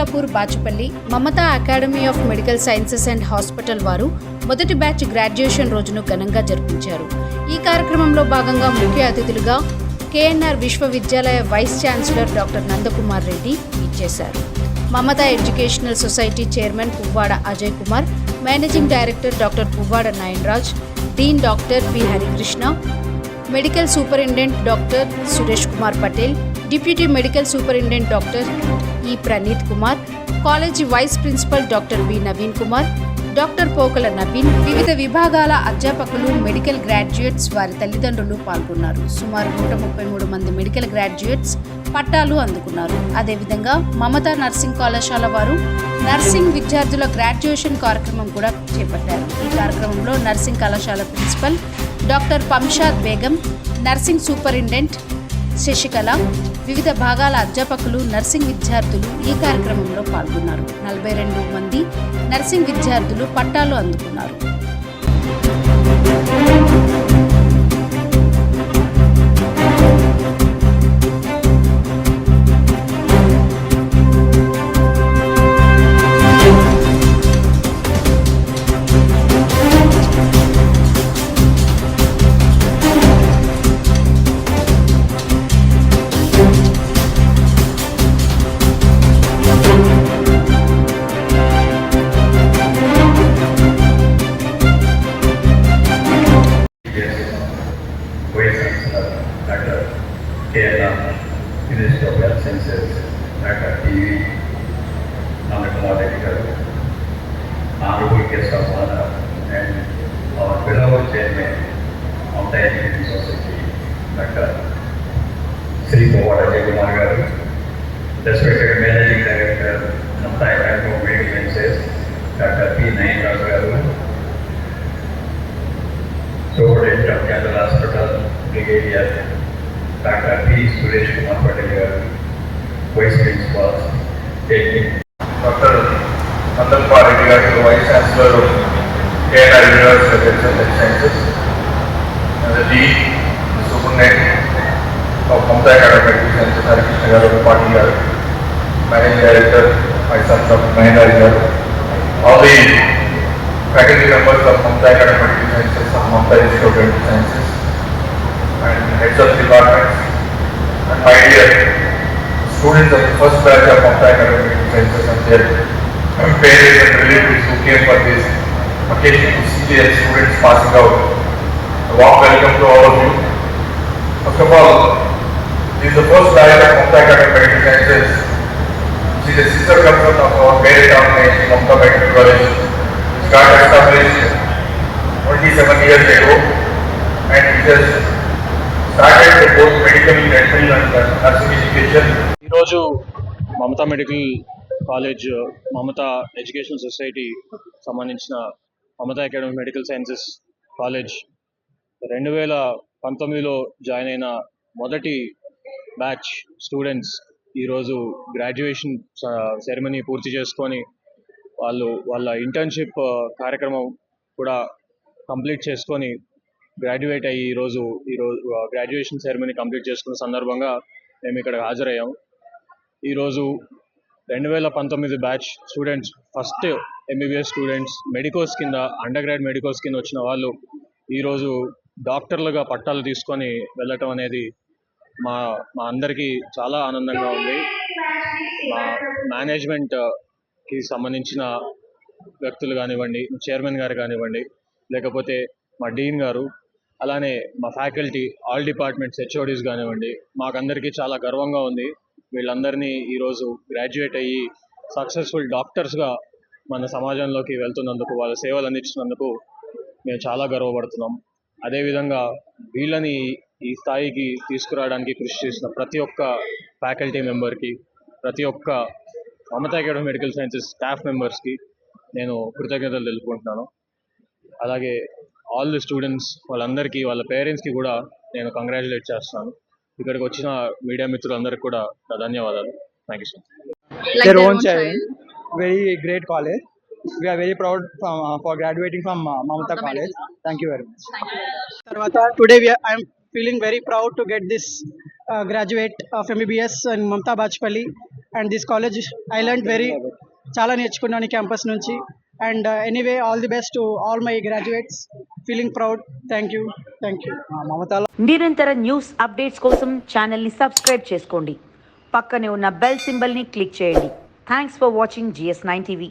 Abdullahpur Bachupally Mamata academy of medical sciences and hospital వారు మొదటి batch graduation రోజును ఘనంగా జరిపించారు. ఈ కార్యక్రమంలో భాగంగా ముఖ్య అతిథులుగా కేఎన్ఆర్ విశ్వవిద్యాలయ vice chancellor doctor Nandakumar Reddy ఇచ్చేశారు Mamata educational society chairman Puvvada Ajay Kumar managing director doctor Puvvada Nayanraj dean doctor P Harikrishna medical superintendent doctor Suresh Kumar Patel deputy medical superintendent doctor E Praneeth Kumar college vice principal doctor V Naveen Kumar doctor Pokala Naveen వివిధ విభాగాల అధ్యాపకులు medical graduates వారి తల్లిదండ్రులు పాల్గొన్నారు. సుమారు నూట ముప్పై మూడు మంది మెడికల్ గ్రాడ్యుయేట్స్ పట్టాలు అందుకున్నారు. అదేవిధంగా మమతా నర్సింగ్ కళాశాల వారు నర్సింగ్ విద్యార్థుల గ్రాడ్యుయేషన్ కార్యక్రమం కూడా చేపట్టారు. ఈ కార్యక్రమంలో నర్సింగ్ కళాశాల principal doctor Pamshad Begum nursing superintendent Sasikala వివిధ భాగాల అధ్యాపకులు నర్సింగ్ విద్యార్థులు ఈ కార్యక్రమంలో పాల్గొన్నారు. నలభై రెండు మంది నర్సింగ్ విద్యార్థులు పట్టాలు అందుకున్నారు. Dr. Sri Pawada Jayakumar garu, respected Managing Director, Namta Academy of Medical Sciences, Dr. P. Nayan garu, Superintendent of General Hospital, Brigadier Dr. P. Suresh Kumar Patel garu, Vice Principal, Technical doctor Nandakumar Reddy గారు vice chancellor KR university of health and sciences D president of Mamta Academy and Sarkish Nagar party here, uh, managing director, my son Dr. Mahindra here, all the faculty members of Mamta Academy of Sciences and Mamta Institute of Sciences, and heads of departments, and my dear students of the first batch of Mamta Academy of Sciences and their parents and relatives who came for this occasion to see their students passing out. Of. First of all, this is the first batch of Mamta Academy of Medical Sciences, which is a sister concern of our parent organization, Mamta Medical College, which got established 27 years ago and it has started with both medical, dental and uh, nursing education ఈరోజు Mamata medical college Mamata educational society సంబంధించిన Mamata academy medical sciences college రెండు వేల పంతొమ్మిదిలో join అయిన మొదటి batch students ఈరోజు graduation ceremony పూర్తి చేసుకొని వాళ్ళు వాళ్ళ ఇంటర్న్షిప్ కార్యక్రమం కూడా కంప్లీట్ చేసుకొని గ్రాడ్యుయేట్ అయ్యి ఈరోజు ఈరోజు గ్రాడ్యుయేషన్ సెరమనీ కంప్లీట్ చేసుకున్న సందర్భంగా మేము ఇక్కడ హాజరయ్యాం. ఈరోజు రెండు వేల పంతొమ్మిది batch students first MBBS students medicos కింద అండర్ గ్రాడ్ మెడికోస్ కింద వచ్చిన వాళ్ళు ఈరోజు డాక్టర్లుగా పట్టాలు తీసుకొని వెళ్ళటం అనేది మా మా అందరికీ చాలా ఆనందంగా ఉంది. మా మేనేజ్మెంట్కి సంబంధించిన వ్యక్తులు కానివ్వండి చైర్మన్ గారు కానివ్వండి లేకపోతే మా డీన్ గారు అలానే మా ఫ్యాకల్టీ ఆల్ డిపార్ట్మెంట్స్ హెచ్ఓడీస్ కానివ్వండి మాకందరికీ చాలా గర్వంగా ఉంది. వీళ్ళందరినీ ఈరోజు గ్రాడ్యుయేట్ అయ్యి సక్సెస్ఫుల్ డాక్టర్స్గా మన సమాజంలోకి వెళ్తున్నందుకు వాళ్ళ సేవలు అందించినందుకు మేము చాలా గర్వపడుతున్నాం. అదేవిధంగా వీళ్ళని ఈ స్థాయికి తీసుకురావడానికి కృషి చేసిన ప్రతి ఒక్క ఫ్యాకల్టీ మెంబర్కి ప్రతి ఒక్క Mamata academy medical sciences staff మెంబర్స్కి నేను కృతజ్ఞతలు తెలుపుకుంటున్నాను. అలాగే ఆల్ ది స్టూడెంట్స్ వాళ్ళందరికీ వాళ్ళ పేరెంట్స్కి కూడా నేను కంగ్రాచులేట్ చేస్తున్నాను. ఇక్కడికి వచ్చిన మీడియా మిత్రులందరికీ కూడా నా ధన్యవాదాలు. Thank you so much. Their own child. Very great college. We are very proud from, uh, for graduating from uh, తర్వాత today I'm feeling very proud to get this graduate of MBBS in Mamta Bachpalli. And this college I learned very చాలా నేర్చుకున్నాను ఈ campus నుంచి. And anyway all the best to all my graduates feeling proud thank you thank you మమతాలో నిరంతర news updates కోసం ఛానల్ని subscribe చేసుకోండి. పక్కనే ఉన్న బెల్ సింబల్ని క్లిక్ చేయండి. Thanks for watching GS nine TV